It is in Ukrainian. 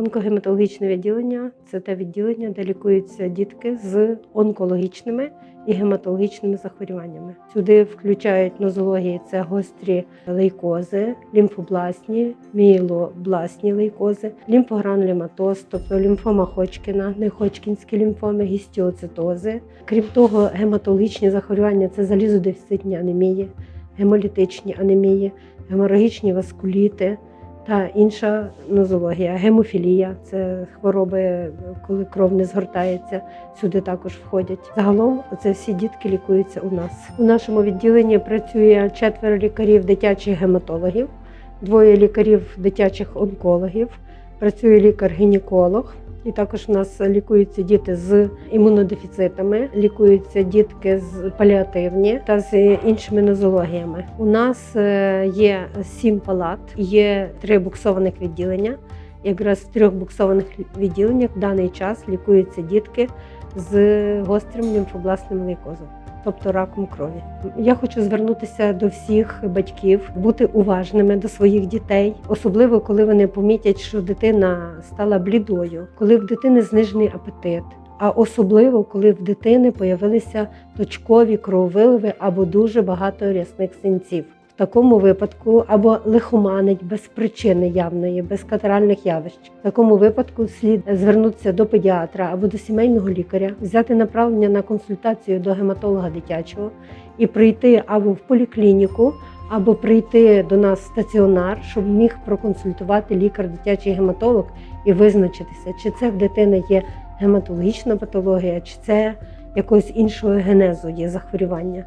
Онкогематологічне відділення це те відділення, де лікуються дітки з онкологічними і гематологічними захворюваннями. Сюди включають нозології це гострі лейкози, лімфобластні, мієлобластні лейкози, лімфогранулематоз, тобто лімфома Ходжкіна, неходжкінські лімфоми, гістіоцитози. Крім того, гематологічні захворювання це залізодефіцитні анемії, гемолітичні анемії, геморагічні васкуліти та інша нозологія. Гемофілія це хвороби, коли кров не згортається. Сюди також входять. Загалом це всі дітки лікуються у нас. У нашому відділенні працює четверо лікарів дитячих гематологів, двоє лікарів дитячих онкологів. Працює лікар-гінеколог. І також у нас лікуються діти з імунодефіцитами, лікуються дітки з паліативні та з іншими нозологіями. У нас е, є сім палат, є три буксованих відділення. Якраз в трьох буксованих відділеннях в даний час лікуються дітки з гострим лімфобласним лейкозом. Тобто раком крові. Я хочу звернутися до всіх батьків, бути уважними до своїх дітей, особливо коли вони помітять, що дитина стала блідою, коли в дитини знижений апетит, а особливо коли в дитини появилися точкові крововиливи або дуже багато рясних синців. Такому випадку або лихоманить без причини явної, без катаральних явищ. В такому випадку слід звернутися до педіатра або до сімейного лікаря, взяти направлення на консультацію до гематолога дитячого і прийти або в поліклініку, або прийти до нас в стаціонар, щоб міг проконсультувати лікар дитячий гематолог і визначитися, чи це в дитини є гематологічна патологія, чи це якогось іншого генезу є захворювання.